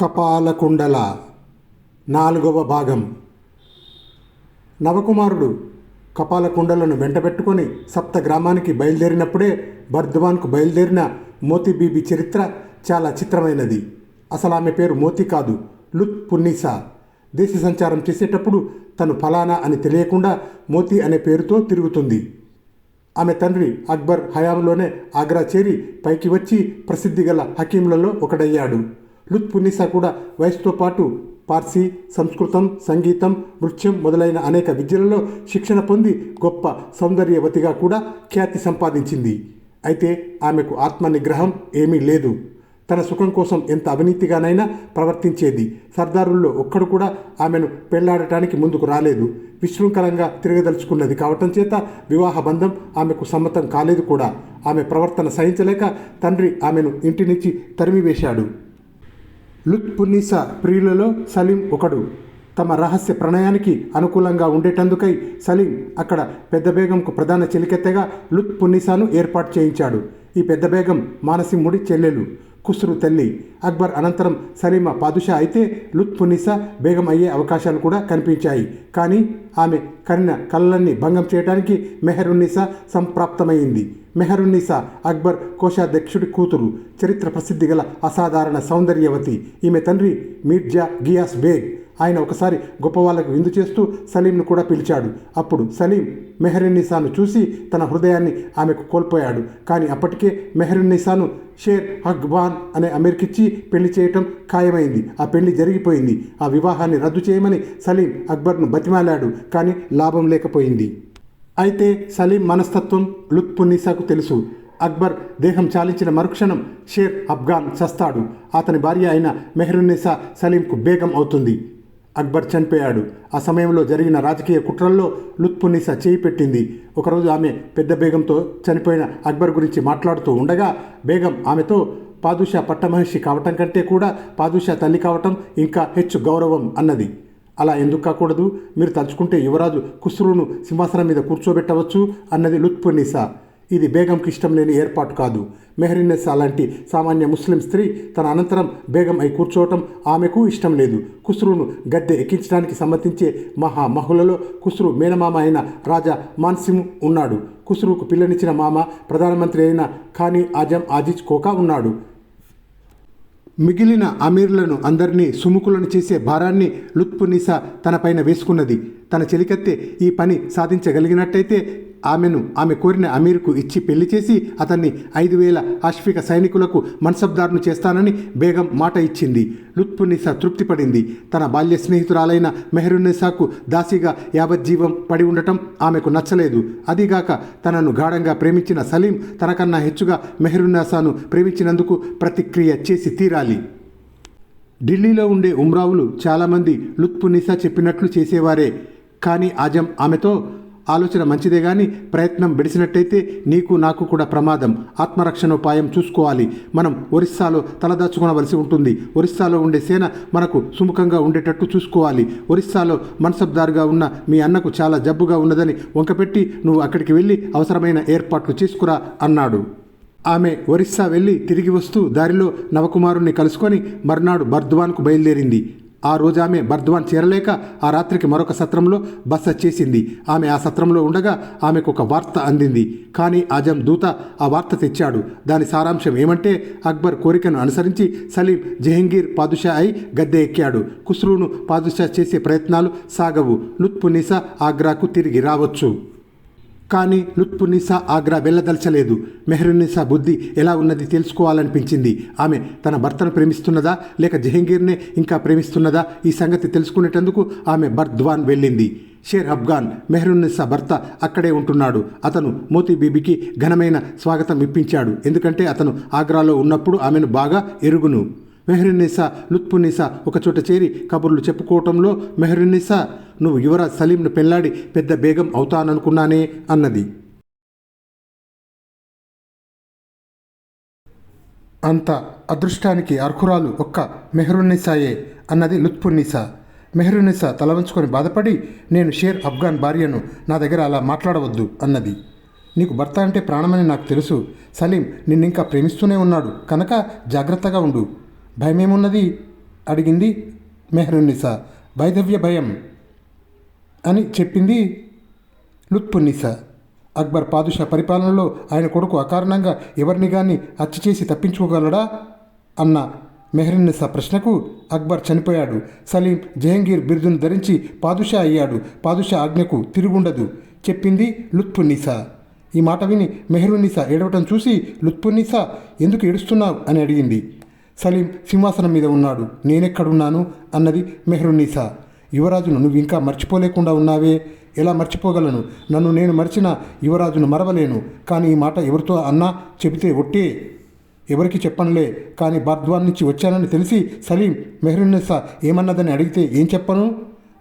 కపాలకుండల నాలుగవ భాగం. నవకుమారుడు కపాలకుండలను వెంటబెట్టుకొని సప్త గ్రామానికి బయలుదేరినప్పుడే బర్ధవాన్కు బయలుదేరిన మోతీ బీబీ చరిత్ర చాలా చిత్రమైనది. అసలు ఆమె పేరు మోతి కాదు లుత్ పున్నీసా. దేశ సంచారం చేసేటప్పుడు తను ఫలానా అని తెలియకుండా మోతి అనే పేరుతో తిరుగుతుంది. ఆమె తండ్రి అక్బర్ హయాంలోనే ఆగ్రా చేరి పైకి వచ్చి ప్రసిద్ధి గల హకీంలలో ఒకడయ్యాడు. లుత్ఫునిసా కూడా వయసుతో పాటు పార్సీ సంస్కృతం సంగీతం నృత్యం మొదలైన అనేక విద్యలలో శిక్షణ పొంది గొప్ప సౌందర్యవతిగా కూడా ఖ్యాతి సంపాదించింది. అయితే ఆమెకు ఆత్మ నిగ్రహం ఏమీ లేదు. తన సుఖం కోసం ఎంత అవినీతిగానైనా ప్రవర్తించేది. సర్దారుల్లో ఒక్కడు కూడా ఆమెను పెళ్ళాడటానికి ముందుకు రాలేదు. విశృంఖలంగా తిరగదలుచుకున్నది కావటం చేత వివాహ బంధం ఆమెకు సమ్మతం కాలేదు కూడా. ఆమె ప్రవర్తన సహించలేక తండ్రి ఆమెను ఇంటి నుంచి తరిమివేశాడు. లుత్పున్నీసా ప్రియులలో సలీం ఒకడు. తమ రహస్య ప్రణయానికి అనుకూలంగా ఉండేటందుకై సలీం అక్కడ పెద్దబేగంకు ప్రధాన చెలికెత్తగా లుత్పున్నీసాను ఏర్పాటు చేయించాడు. ఈ పెద్దబేగం మానసింహుడి చెల్లెలు. కుస్రు తల్లి అక్బర్ అనంతరం సలీమా పాదుషా అయితే లుత్ఫునిసా బేగం అయ్యే అవకాశాలు కూడా కనిపించాయి. కానీ ఆమె కరిన కళ్ళన్ని భంగం చేయడానికి మెహరున్నీసా సంప్రాప్తమైంది. మెహరున్నీసా అక్బర్ కోశాధ్యక్షుడి కూతురు చరిత్ర ప్రసిద్ధి గల అసాధారణ సౌందర్యవతి. ఈమె తండ్రి మీర్జా గియాస్ బేగ్. ఆయన ఒకసారి గొప్ప వాళ్ళకు విందు చేస్తూ సలీంను కూడా పిలిచాడు. అప్పుడు సలీం మెహరున్నీసాను చూసి తన హృదయాన్ని ఆమెకు కోల్పోయాడు. కానీ అప్పటికే మెహరున్నీసాను షేర్ అక్బాన్ అనే అమీర్కిచ్చి పెళ్ళి చేయటం ఖాయమైంది. ఆ పెళ్ళి జరిగిపోయింది. ఆ వివాహాన్ని రద్దు చేయమని సలీం అక్బర్ను బతిమాలాడు. కానీ లాభం లేకపోయింది. అయితే సలీం మనస్తత్వం లుత్పున్నీసాకు తెలుసు. అక్బర్ దేహం చాలించిన మరుక్షణం షేర్ అఫ్ఘాన్ చస్తాడు. అతని భార్య అయిన మెహరున్నీసా సలీంకు బేగం అవుతుంది. అక్బర్ చనిపోయాడు. ఆ సమయంలో జరిగిన రాజకీయ కుట్రల్లో లుత్ఫునిసా చేయి పెట్టింది. ఒకరోజు ఆమె పెద్ద బేగంతో చనిపోయిన అక్బర్ గురించి మాట్లాడుతూ ఉండగా బేగం ఆమెతో పాదుషా పట్టమహర్షి కావటం కంటే కూడా పాదుషా తల్లి కావటం ఇంకా హెచ్చు గౌరవం అన్నది. అలా ఎందుకు కాకూడదు? మీరు తలుచుకుంటే యువరాజు కుస్రును సింహాసనం మీద కూర్చోబెట్టవచ్చు అన్నది లుత్ఫునిసా ఇది బేగంకి ఇష్టం లేని ఏర్పాటు కాదు. మెహరిన్నెస్సా లాంటి సామాన్య ముస్లిం స్త్రీ తన అనంతరం బేగం అయి కూర్చోవటం ఆమెకు ఇష్టం లేదు. కుస్రును గద్దె ఎక్కించడానికి సమ్మతించే మహా మహులలో కుస్రు మేనమామ అయిన రాజా మాన్సిము ఉన్నాడు. కుస్రుకు పిల్లనిచ్చిన మామ ప్రధానమంత్రి అయిన ఖానీ ఆజం ఆజిజ్ కోకా ఉన్నాడు. మిగిలిన అమీర్లను అందరినీ సుముఖులను చేసే భారాన్ని లుత్ఫునిసా తనపైన వేసుకున్నది. తన చెలికత్తె ఈ పని సాధించగలిగినట్టయితే ఆమెను ఆమె కోరిన అమీర్కు ఇచ్చి పెళ్ళి చేసి అతన్ని ఐదు వేల ఆశ్విక సైనికులకు మన్సబ్దార్ను చేస్తానని బేగం మాట ఇచ్చింది. లుత్ఫునిసా తృప్తిపడింది. తన బాల్య స్నేహితురాలైన మెహరున్నీసాకు దాసిగా యావజ్జీవం పడి ఉండటం ఆమెకు నచ్చలేదు. అదిగాక తనను గాఢంగా ప్రేమించిన సలీం తనకన్నా హెచ్చుగా మెహరున్నాసాను ప్రేమించినందుకు ప్రతిక్రియ చేసి తీరాలి. ఢిల్లీలో ఉండే ఉమ్రావులు చాలామంది లుత్ఫునిసా చెప్పినట్లు చేసేవారే. కానీ ఆజం ఆమెతో ఆలోచన మంచిదే కానీ ప్రయత్నం బెడిసినట్టయితే నీకు నాకు కూడా ప్రమాదం. ఆత్మరక్షణోపాయం చూసుకోవాలి. మనం ఒరిస్సాలో తలదాచుకోవలసి ఉంటుంది. ఒరిస్సాలో ఉండే సేన మనకు సుముఖంగా ఉండేటట్టు చూసుకోవాలి. ఒరిస్సాలో మన్సబ్దారుగా ఉన్న మీ అన్నకు చాలా జబ్బుగా ఉన్నదని వంకపెట్టి నువ్వు అక్కడికి వెళ్ళి అవసరమైన ఏర్పాట్లు చేసుకురా అన్నాడు. ఆమె ఒరిస్సా వెళ్ళి తిరిగి వస్తూ దారిలో నవకుమారుణ్ణి కలుసుకొని మర్నాడు బర్ద్వాన్కు బయలుదేరింది. ఆ రోజు ఆమె బర్ద్వాన్ చేరలేక ఆ రాత్రికి మరొక సత్రంలో బస చేసింది. ఆమె ఆ సత్రంలో ఉండగా ఆమెకు ఒక వార్త అందింది. కానీ ఆజం దూత ఆ వార్త తెచ్చాడు. దాని సారాంశం ఏమంటే అక్బర్ కోరికను అనుసరించి సలీం జహంగీర్ పాదుషా అయి గద్దె ఎక్కాడు. కుస్రును పాదుషా చేసే ప్రయత్నాలు సాగవు. లుత్పునిసా ఆగ్రాకు తిరిగి రావచ్చు. కానీ లుత్పునిసా ఆగ్రా వెళ్ళదలచలేదు. మెహరునిసా బుద్ధి ఎలా ఉన్నది తెలుసుకోవాలనిపించింది. ఆమె తన భర్తను ప్రేమిస్తున్నదా? లేక జహంగీర్నే ఇంకా ప్రేమిస్తున్నదా? ఈ సంగతి తెలుసుకునేటందుకు ఆమె బర్ద్వాన్ వెళ్ళింది. షేర్ అఫ్ఘాన్ మెహరున్నిసా భర్త అక్కడే ఉంటున్నాడు. అతను మోతీ బీబీకి ఘనమైన స్వాగతం ఇప్పించాడు. ఎందుకంటే అతను ఆగ్రాలో ఉన్నప్పుడు ఆమెను బాగా ఎరుగును. మెహరునిసా లుత్పునిసా ఒకచోట చేరి కబుర్లు చెప్పుకోవటంలో మెహరునిసా నువ్వు యువరాజ్ సలీంను పెళ్ళాడి పెద్ద బేగం అవుతాననుకున్నానే అన్నది. అంత అదృష్టానికి అర్హురాలు ఒక్క మెహరున్నిసాయే అన్నది లుత్పునిసా మెహరునిసా తల వంచుకొని బాధపడి నేను షేర్ అఫ్ఘాన్ భార్యను నా దగ్గర అలా మాట్లాడవద్దు అన్నది. నీకు భర్త అంటే ప్రాణమని నాకు తెలుసు. సలీం నిన్నింకా ప్రేమిస్తూనే ఉన్నాడు. కనుక జాగ్రత్తగా ఉండు. భయమేమున్నది? అడిగింది మెహరున్నిసా. వైదవ్య భయం. అని చెప్పింది లుత్పున్నిసా అక్బర్ పాదుషా పరిపాలనలో ఆయన కొడుకు అకారణంగా ఎవరిని కానీ హత్య చేసి తప్పించుకోగలడా? అన్న మెహరున్నిసా ప్రశ్నకు అక్బర్ చనిపోయాడు. సలీం జహంగీర్ బిరుదును ధరించి పాదుషా అయ్యాడు. పాదుషా ఆజ్ఞకు తిరుగుండదు చెప్పింది లుత్పున్నిసా ఈ మాట విని మెహరున్నిసా ఏడవటం చూసి లుత్పున్నిసా ఎందుకు ఏడుస్తున్నావు? అని అడిగింది. సలీం సింహాసనం మీద ఉన్నాడు. నేనెక్కడున్నాను? అన్నది మెహరున్నీసా. యువరాజును నువ్వు ఇంకా మర్చిపోలేకుండా ఉన్నావే? ఎలా మర్చిపోగలను? నన్ను నేను మర్చిన యువరాజును మరవలేను. కానీ ఈ మాట ఎవరితో అన్నా చెబితే ఒట్టే. ఎవరికి చెప్పనులే. కానీ బార్ద్వాన్ నుంచి వచ్చానని తెలిసి సలీం మెహరున్నీసా ఏమన్నదని అడిగితే ఏం చెప్పను?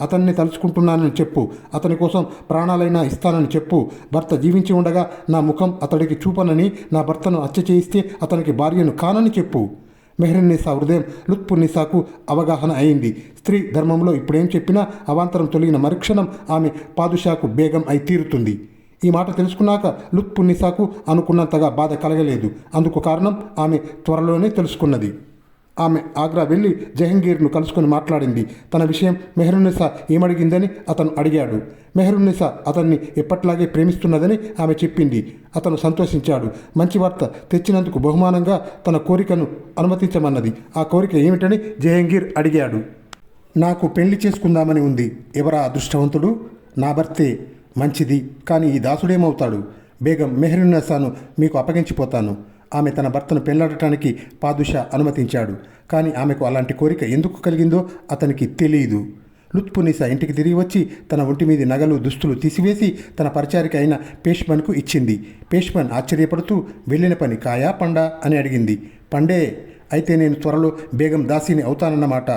అతన్ని తలుచుకుంటున్నానని చెప్పు. అతని కోసం ప్రాణాలైనా ఇస్తానని చెప్పు. భర్త జీవించి ఉండగా నా ముఖం అతడికి చూపనని నా భర్తను హత్య చేయిస్తే అతనికి భార్యను కానని చెప్పు. మెహరున్నిసా హృదయం లుత్పున్నిసాకు అవగాహన అయింది. స్త్రీ ధర్మంలో ఇప్పుడేం చెప్పినా అవాంతరం తొలగిన మరుక్షణం ఆమె పాదుషాకు బేగం అయి తీరుతుంది. ఈ మాట తెలుసుకున్నాక లుత్పున్నిసాకు అనుకున్నంతగా బాధ కలగలేదు. అందుకు కారణం ఆమె త్వరలోనే తెలుసుకున్నది. ఆమె ఆగ్రా వెళ్ళి జహంగీర్ను కలుసుకొని మాట్లాడింది. తన విషయం మెహరున్నిసా ఏమడిగిందని అతను అడిగాడు. మెహరున్నిసా అతన్ని ఎప్పట్లాగే ప్రేమిస్తున్నదని ఆమె చెప్పింది. అతను సంతోషించాడు. మంచి వార్త తెచ్చినందుకు బహుమానంగా తన కోరికను అనుమతించమన్నది. ఆ కోరిక ఏమిటని జహంగీర్ అడిగాడు. నాకు పెళ్ళి చేసుకుందామని ఉంది. ఎవరా అదృష్టవంతుడు? నా భర్తే. మంచిది. కానీ ఈ దాసుడేమవుతాడు? బేగం మెహరున్నసాను మీకు అప్పగించిపోతాను. ఆమె తన భర్తను పెళ్ళాడటానికి పాదుషా అనుమతించాడు. కానీ ఆమెకు అలాంటి కోరిక ఎందుకు కలిగిందో అతనికి తెలియదు లుత్పునీసా ఇంటికి తిరిగి వచ్చి తన ఒంటి మీది నగలు దుస్తులు తీసివేసి తన పరిచారిక అయిన పేష్మన్కు ఇచ్చింది. పేష్మన్ ఆశ్చర్యపడుతూ వెళ్ళిన పని కాయా పండా? అని అడిగింది. పండే అయితే నేను త్వరలో బేగం దాసిని అవుతానన్నమాట.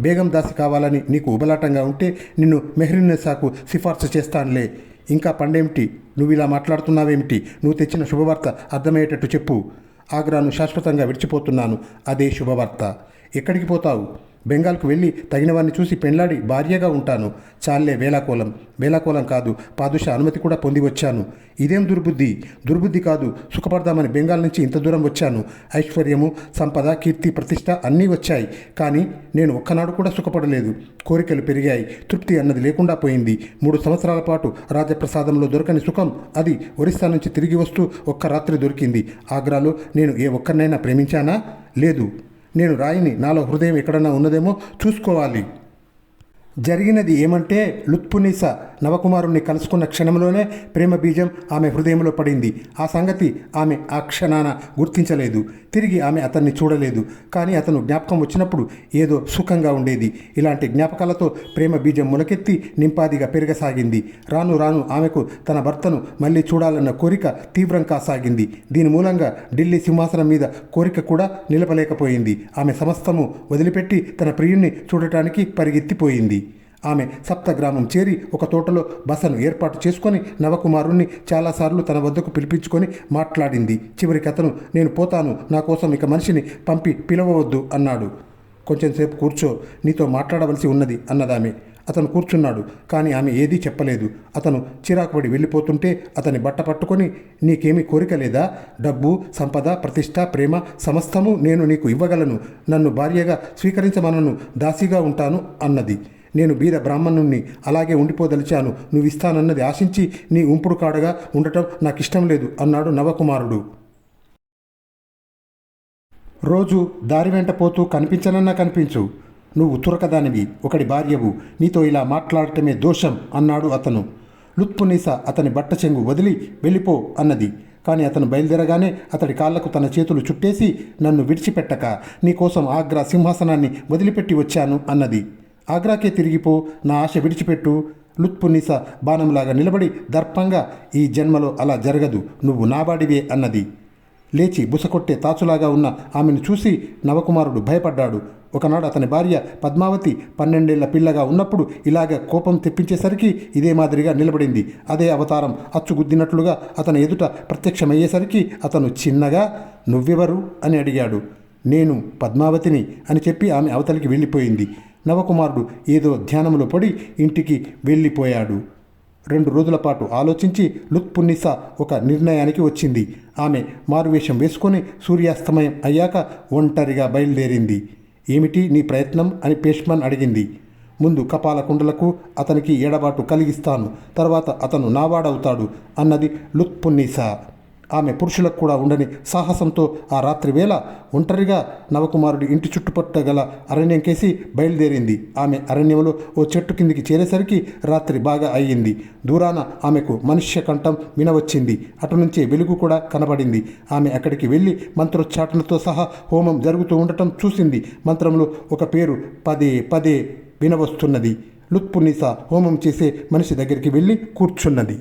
బేగం దాసి కావాలని నీకు ఉబలాటంగా ఉంటే నిన్ను మెహరిన్నసాకు సిఫార్సు చేస్తానులే. ఇంకా పండేమిటి? నువ్వు ఇలా మాట్లాడుతున్నావేమిటి? నువ్వు తెచ్చిన శుభవార్త అర్థమయ్యేటట్టు చెప్పు. ఆగ్రాను శాశ్వతంగా విడిచిపోతున్నాను. అదే శుభవార్త. ఎక్కడికి పోతావు? బెంగాల్కు వెళ్ళి తగిన వారిని చూసి పెండ్లాడి భార్యగా ఉంటాను. చాలే వేలాకోలం వేలాకోలం కాదు పాదుష అనుమతి కూడా పొంది వచ్చాను. ఇదేం దుర్బుద్ధి? దుర్బుద్ధి కాదు. సుఖపడదామని బెంగాల్ నుంచి ఇంత దూరం వచ్చాను. ఐశ్వర్యము సంపద కీర్తి ప్రతిష్ట అన్నీ వచ్చాయి. కానీ నేను ఒక్కనాడు కూడా సుఖపడలేదు. కోరికలు పెరిగాయి. తృప్తి అన్నది లేకుండా పోయింది. మూడు సంవత్సరాల పాటు రాజప్రసాదంలో దొరకని సుఖం అది ఒరిస్సా నుంచి తిరిగి వస్తూ ఒక్క రాత్రి దొరికింది. ఆగ్రాలో నేను ఏ ఒక్కరినైనా ప్రేమించానా? లేదు. నేను రాయిని నాలో హృదయం ఎక్కడన్నా ఉన్నదేమో చూసుకోవాలి. జరిగినది ఏమంటే లుత్పునీసా నవకుమారుణ్ణి కలుసుకున్న క్షణంలోనే ప్రేమ బీజం ఆమె హృదయంలో పడింది. ఆ సంగతి ఆమె ఆ క్షణాన గుర్తించలేదు. తిరిగి ఆమె అతన్ని చూడలేదు. కానీ అతను జ్ఞాపకం వచ్చినప్పుడు ఏదో సుఖంగా ఉండేది. ఇలాంటి జ్ఞాపకాలతో ప్రేమ బీజం మొలకెత్తి నింపాదిగా పెరగసాగింది. రాను రాను ఆమెకు తన భర్తను మళ్ళీ చూడాలన్న కోరిక తీవ్రం కాసాగింది. దీని మూలంగా ఢిల్లీ సింహాసనం మీద కోరిక కూడా నిలపలేకపోయింది. ఆమె సమస్తము వదిలిపెట్టి తన ప్రియుణ్ణి చూడటానికి పరిగెత్తిపోయింది. ఆమె సప్తగ్రామం చేరి ఒక తోటలో బసను ఏర్పాటు చేసుకొని నవకుమారుణ్ణి చాలాసార్లు తన వద్దకు పిలిపించుకొని మాట్లాడింది. చివరికి అతను నేను పోతాను నా కోసం ఇక మనిషిని పంపి పిలవవద్దు అన్నాడు. కొంచెంసేపు కూర్చో నీతో మాట్లాడవలసి ఉన్నది అన్నదామె. అతను కూర్చున్నాడు కానీ ఆమె ఏదీ చెప్పలేదు. అతను చిరాకుపడి వెళ్ళిపోతుంటే అతని బట్ట పట్టుకొని నీకేమీ కోరిక లేదా? డబ్బు సంపద ప్రతిష్ట ప్రేమ సమస్తము నేను నీకు ఇవ్వగలను. నన్ను భార్యగా స్వీకరించమనను దాసిగా ఉంటాను అన్నది. నేను బీద బ్రాహ్మణుణ్ణి అలాగే ఉండిపోదలిచాను. నువ్వు ఇస్తానన్నది ఆశించి నీ ఉంపుడు కాడగా ఉండటం నాకు ఇష్టం లేదు అన్నాడు నవకుమారుడు. రోజు దారి వెంట పోతూ కనిపించనన్నా కనిపించు. నువ్వు తురకదానివి ఒకడి భార్యవు. నీతో ఇలా మాట్లాడటమే దోషం అన్నాడు అతను. లుత్పునీస అతని బట్ట చెంగు వదిలి వెళ్ళిపో అన్నది. కానీ అతను బయలుదేరగానే అతడి కాళ్ళకు తన చేతులు చుట్టేసి నన్ను విడిచిపెట్టక నీకోసం ఆగ్రా సింహాసనాన్ని వదిలిపెట్టి వచ్చాను అన్నది. ఆగ్రాకే తిరిగిపో నా ఆశ విడిచిపెట్టు. లుత్పునిస బాణంలాగా నిలబడి దర్పంగా ఈ జన్మలో అలా జరగదు. నువ్వు నాబాడివే అన్నది. లేచి బుసకొట్టే తాచులాగా ఉన్న ఆమెను చూసి నవకుమారుడు భయపడ్డాడు. ఒకనాడు అతని భార్య పద్మావతి పన్నెండేళ్ళ పిల్లగా ఉన్నప్పుడు ఇలాగ కోపం తెప్పించేసరికి ఇదే మాదిరిగా నిలబడింది. అదే అవతారం అచ్చుగుద్దినట్లుగా అతని ఎదుట ప్రత్యక్షమయ్యేసరికి అతను చిన్నగా నువ్వెవరు? అని అడిగాడు. నేను పద్మావతిని అని చెప్పి ఆమె అవతలికి వెళ్ళిపోయింది. నవకుమారుడు ఏదో ధ్యానంలో పడి ఇంటికి వెళ్ళిపోయాడు. రెండు రోజుల పాటు ఆలోచించి లుత్పున్నిస ఒక నిర్ణయానికి వచ్చింది. ఆమె మారువేషం వేసుకొని సూర్యాస్తమయం అయ్యాక ఒంటరిగా బయలుదేరింది. ఏమిటి నీ ప్రయత్నం? అని పేష్మన్ అడిగింది. ముందు కపాల కుండలకు అతనికి ఎడబాటు కలిగిస్తాను. తర్వాత అతను నావాడవుతాడు అన్నది లుత్పున్నీసా. ఆమె పురుషులకు కూడా ఉండని సాహసంతో ఆ రాత్రి వేళ ఒంటరిగా నవకుమారుడి ఇంటి చుట్టుపట్ట గల అరణ్యం కేసి బయలుదేరింది. ఆమె అరణ్యంలో ఓ చెట్టు కిందికి చేరేసరికి రాత్రి బాగా అయ్యింది. దూరాన ఆమెకు మనుష్య కంఠం వినవచ్చింది. అటు నుంచే వెలుగు కూడా కనబడింది. ఆమె అక్కడికి వెళ్ళి మంత్రోచ్చాటనతో సహా హోమం జరుగుతూ ఉండటం చూసింది. మంత్రంలో ఒక పేరు పదే పదే వినవస్తున్నది. లుత్పునిసా హోమం చేసే మనిషి దగ్గరికి వెళ్ళి కూర్చున్నది.